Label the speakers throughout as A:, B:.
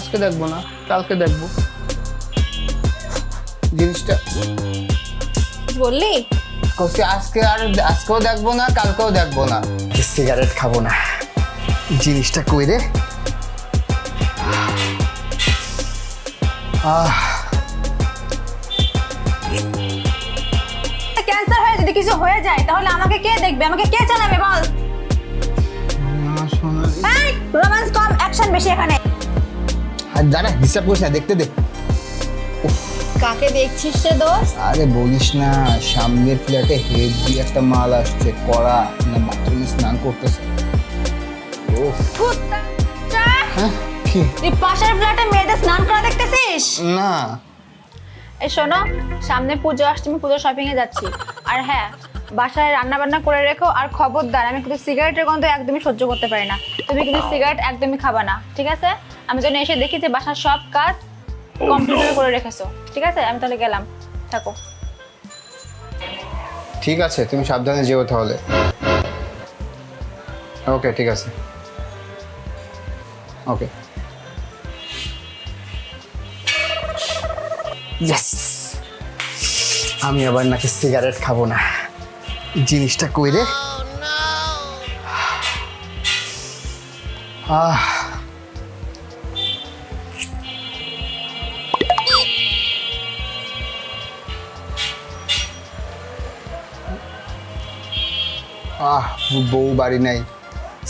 A: আজকে দেখব না কালকে দেখব। জিনিসটা।
B: বললি?
A: কষি আজকে আর আজকেও দেখব না কালকেও দেখব না। সিগারেট খাব না। জিনিসটা কই রে? আহ।
B: ক্যান্সার হয়ে যদি কিছু হয়ে যায় তাহলে আমাকে কে দেখবে? আমাকে কে চালাবে বল? রোম্যান্স কম অ্যাকশন বেশি এখানে।
A: আর ডিস্টার্ব করিস না দেখতে দে।
B: কাকে দেখছিস রে দোস্ত?
A: আরে বলিস না সামনের ফ্ল্যাটে হেভি একটা মাল আসছে কড়া না বাথরুমে স্নান করতেছে। হ্যাঁ কি?
B: তুই পাশের ফ্ল্যাটে মেয়েদের স্নান করা দেখতেছিস?
A: না।
B: এই শোনো সামনে পুজো আসছে আমি পুজো শপিং এ যাচ্ছি। আর হ্যাঁ বাসায় রান্না বান্না করে রেখো আর খবরদার আমি কিন্তু সিগারেটের গন্ধ একদমই সহ্য করতে পারি না। তুমি কিন্তু সিগারেট একদমই খাবা না ঠিক আছে? আমি যেন এসে দেখি যে বাসার সব কাজ কমপ্লিট করে রেখেছো। ঠিক আছে? আমি তাহলে গেলাম। থাকো।
A: ঠিক আছে তুমি সাবধানে যেও তাহলে। ওকে ঠিক আছে। ওকে। ইয়েস আমি আবার নাকি সিগারেট খাব না। জিনিসটা কই রে আহ। আহ বউ বাড়ি নাই।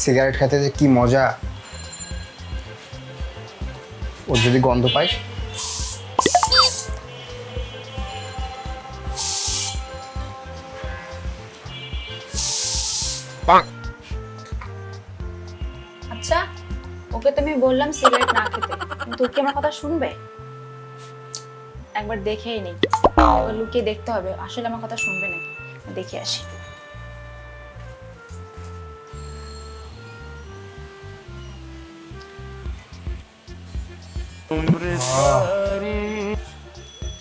A: সিগারেট খেতে যে কি মজা। ওর যদি গন্ধ পাই
B: আচ্ছা ওকে তুমি বললাম সিগারেট না খেতে। কিন্তু ও কি আমার কথা শুনবে? একবার দেখেই নেই ওকে লুকিয়ে দেখতে হবে। আসলে আমার কথা শুনবে নাকি? দেখে আসি।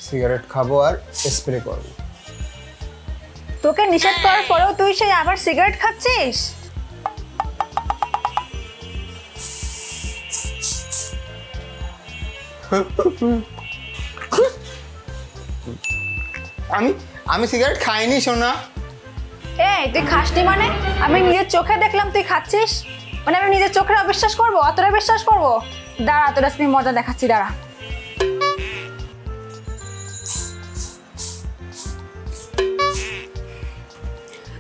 A: সিগারেট খাব আর স্প্রে করব।
B: তোকে নিষেধ করার পরেও তুই সেই আবার সিগারেট খাচ্ছিস?
A: আমি আমি সিগারেট খাইনি সোনা।
B: এই তুই খাসনি মানে? আমি নিজের চোখে দেখলাম তুই খাচ্ছিস। মানে আমি নিজের চোখে অবিশ্বাস করব? অতটা বিশ্বাস করব? দাঁড়া তোর আমি মজা দেখাচ্ছি দাঁড়া।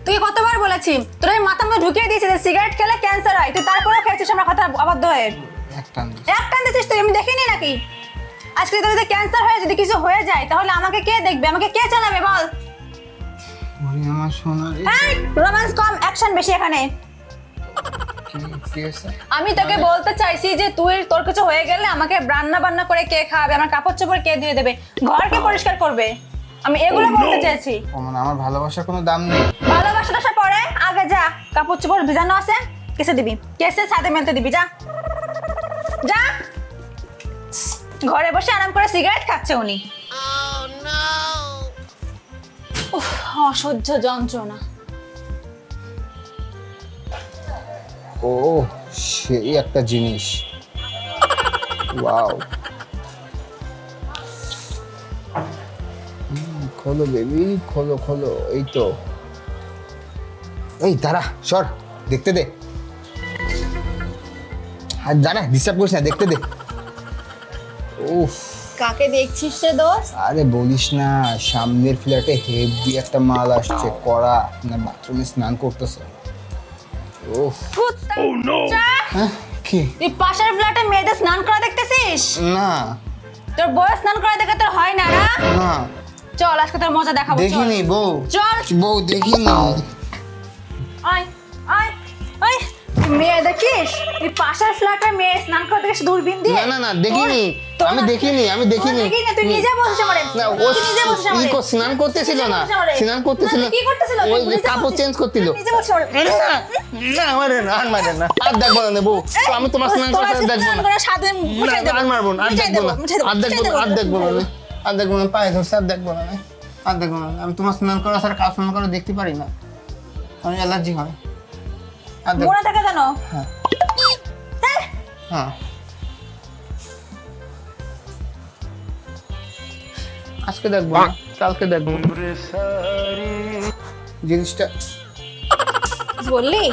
B: তুই কতবার বলেছি? তোর আমি মাথা মধ্যে ঢুকিয়ে দিয়েছি যে সিগারেট খেলে ক্যান্সার হয়। তুই তারপরেও খেয়েছিস আমার কথা অবাধ্য হয়ে। এক টান দিছিস তুই আমি দেখিনি নাকি? আজকে তোর যদি ক্যান্সার হয়ে যদি কিছু হয়ে যায় তাহলে আমাকে কে দেখবে? আমাকে কে চালাবে বল?
A: আমার সোনা রে
B: রোম্যান্স কম অ্যাকশন বেশি এখানে? আমি তোকে বলতে চাইছি যে তুই তোর কিছু হয়ে গেলে আমাকে রান্না বান্না করে কে খাবে আমার কাপড় চোপড় কে দিয়ে দেবে ঘর কে পরিষ্কার করবে। আমি এগুলো বলতে চাইছি।
A: ও মানে আমার ভালোবাসার কোনো দাম নেই।
B: ভালোবাসা টাসা পরে আগে যা কাপড় চোপড় ভিজানো আছে কেসে দিবি। কেসে সাথে মেলতে দিবি যা। যা। ঘরে বসে আরাম করে সিগারেট খাচ্ছে উনি। উফ, অসহ্য যন্ত্রণা।
A: ও সেই একটা জিনিস। ওয়াও। খোলো বেবি খোলো খোলো এই তো। এই দাঁড়া সর দেখতে দে। আর দাঁড়া ডিস্টার্ব করিস না দেখতে দে। উফ।
B: কাকে দেখছিস রে দোষ
A: আরে বলিস না সামনের ফ্ল্যাটে হেভি একটা মাল আসছে কড়া না বাথরুমে স্নান করতেছে। উফ। হ্যাঁ কি?
B: তুই পাশের ফ্ল্যাটে মেয়েদের স্নান করা দেখতেছিস?
A: না।
B: তোর বউ স্নান করা দেখে তোর হয় না না? চল আজকে তোর মজা দেখাবো চল।
A: দেখিনি বউ।
B: চল।
A: বউ দেখিনি।
B: মেয়ে দেখিস? তুই পাশের ফ্ল্যাটে মেয়ে স্নান করে দেখিস দূরবীন দিয়ে
A: না, না, না, দেখিনি। আমি দেখিনি, আমি দেখিনি।
B: তুই নিজে
A: না ও
B: নিজে
A: স্নান করতেছিল না। স্নান করতেছিল।
B: কি করতেছিল?
A: ওই কাপড় চেঞ্জ করছিল
B: তুই নিজে।
A: না না মারে না আর মারে না। আর দেখব না তো আমি তোমার স্নান করতে দেখব না।
B: সাথে
A: না,
B: মুছাই দেবো।
A: আর মারবো না আর দেখব না। আর দেখব না আর দেখব না আর দেখব না পায়ে ধরছে আর দেখব না। আর দেখব না আমি তোমার স্নান করা ছাড়া কাজ স্নান করা দেখতে পারি না। আমি অ্যালার্জি হয়।
B: মনে থাকে জানো?
A: হ্যাঁ।
B: হ্যাঁ।
A: আজকে দেখব কালকে দেখব। জিনিসটা
B: বললি?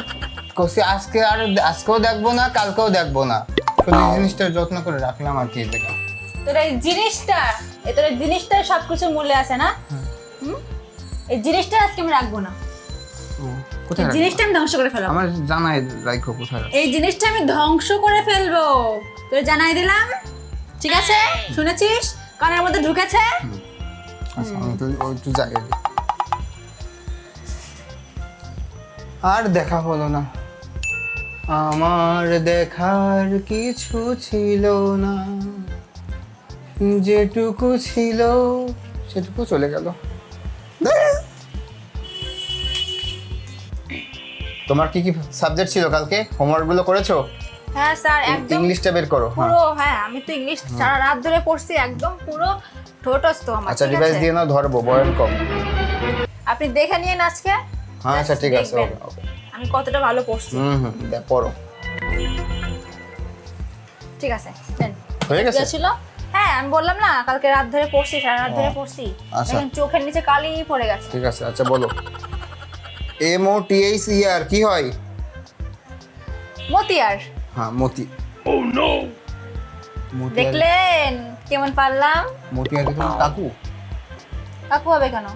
A: কষি আজকে আর আজকেও দেখব না কালকেও দেখব না। শুধু জিনিসটা যত্ন করে রাখলাম আর কি দেখো
B: তোর এই জিনিসটা এ তোর জিনিসটা সবকিছু মূল্যে আছে না? হ্যাঁ। এই জিনিসটা আজকে আমি রাখব না।
A: কোথায়
B: জিনিসটা আমি ধ্বংস করে ফেলব।
A: আমার জানাই রাখো কোথায়
B: এই জিনিসটা আমি ধ্বংস করে ফেলব। তোর জানাই দিলাম। ঠিক আছে? শুনেছিস? কানের মধ্যে ঢুকেছে।
A: আচ্ছা আমি তো ওই একটু যাই আর দেখা হলো না। আমার দেখার কিছু ছিল না। যেটুকু ছিল সেটুকু চলে গেল। তোমার কি কি সাবজেক্ট ছিল কালকে? হোমওয়ার্কগুলো করেছ?
B: হ্যাঁ স্যার একদম
A: ইংলিশটা বের করো হ্যাঁ।
B: পুরো হ্যাঁ আমি তো ইংলিশ সারা রাত ধরে পড়ছি একদম পুরো ঠোঁটস্থ আমার
A: আচ্ছা রিভাইজ দিয়ে নাও ধরবো বয়ান কম।
B: আপনি দেখে নিন আজকে।
A: হ্যাঁ আচ্ছা ঠিক আছে ওকে, ওকে।
B: আমি কতটা ভালো পড়ছি।
A: হুম হুম দেখ, পড়ো।
B: ঠিক আছে দেন।
A: হয়ে গেছে?
B: ছিল হ্যাঁ আমি বললাম না কালকে রাত ধরে পড়ছি সারা রাত ধরে পড়ছি।
A: আচ্ছা।
B: চোখের নিচে কালি পড়ে গেছে।
A: ঠিক আছে আচ্ছা বলো। M O T H E আর কি হয়?
B: মতিয়ার।
A: হ্যাঁ মতি ও নো
B: দেখলেন? কেমন পারলাম?
A: মতিয়ার কি তোমার কাকু?
B: কাকু হবে কেন?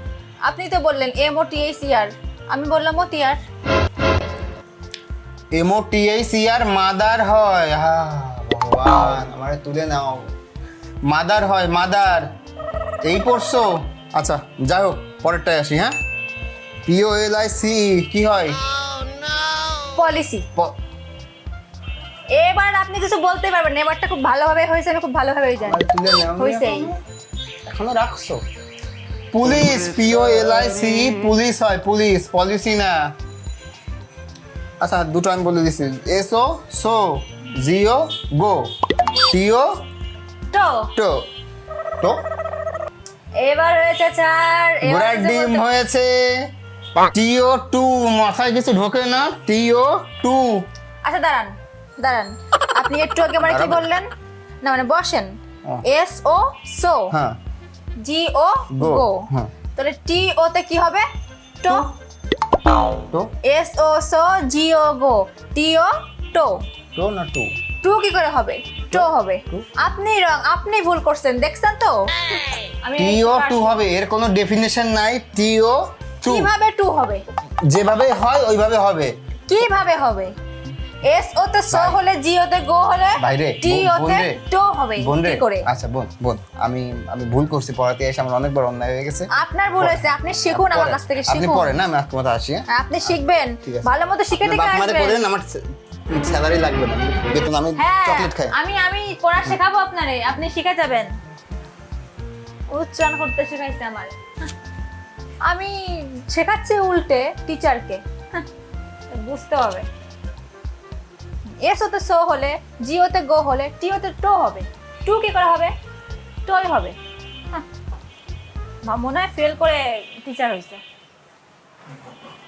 B: আপনি তো বললেন এম ও টি এইচ ইয়ার আমি বললাম Motiar.
A: M O T H E R mother হয়। হা ভগবান আমারে তুলে নাও। মাদার হয় মাদার। এই পড়ছো? আচ্ছা যাই হোক পরেরটায় আসি হ্যাঁ? পিও এল আই সি কি হয়?
B: পলিসি এবার আপনি কিছু বলতে পারবেন না। এবারটা খুব ভালোভাবে হয়েছে আমি খুব ভালোভাবেই জানি।
A: তুলে এখনও রাখছো? Police P O L I C police হয় পুলিশ পলিসি না। আচ্ছা দুটো আমি বলে দিচ্ছি। এসো সো জিও গো টিও
B: তো
A: টো তো
B: এবার হয়েছে চার এবার
A: ঘোড়ার ডিম হয়েছে। টিও টু মাথায় কিছু ঢোকে না টিও টু।
B: আচ্ছা দাঁড়ান দাঁড়ান। আপনি একটু আগে মানে কি বললেন? না মানে বসেন। S O so.
A: হ্যাঁ।
B: জি ও
A: গো। হ্যাঁ।
B: তাহলে টি ও তে কি হবে? To. S O so G O go. T O to.
A: তো না টু?
B: টু কি করে হবে? টো হবে। আপনি রং আপনি ভুল করছেন দেখছেন তো? আমি
A: টিও টু হবে এর কোনো ডেফিনেশন নাই। টু
B: কীভাবে টু হবে?
A: যেভাবে হয় ওইভাবে হবে।
B: কীভাবে হবে? এস ও তে সো। হলে জি ও তে গো হলে টি ও তে টো হবে। কি করে?
A: আচ্ছা বোন বোন আমি আমি ভুল করছি পড়াতে এসে আমার অনেক বড় অন্যায় হয়ে গেছে।
B: আপনার ভুল হয়েছে আপনি শিখুন আমার কাছ থেকে
A: আপনি পড়েন না আমি আপনার মতো আসি হ্যাঁ?
B: আপনি শিখবেন। ভালো মতো শিখে
A: আপনার
B: টিকে
A: বাপ পড়েন আমার স্যালারি লাগবে না। বেতন আমি
B: হ্যাঁ
A: চকলেট খাই।
B: আমি আমি পড়া শেখাবো আপনারে আপনি শিখে যাবেন। উচ্চারণ করতে শেখাইছে আমার। আমি শেখাচ্ছি উল্টে টিচারকে বুঝতে হবে। এস ওতে সো হলে জি ওতে গো হলে টি ওতে টো হবে। টু কি করা হবে? টোই হবে। হ্যাঁ। মনে হয় ফেল করে টিচার হয়েছে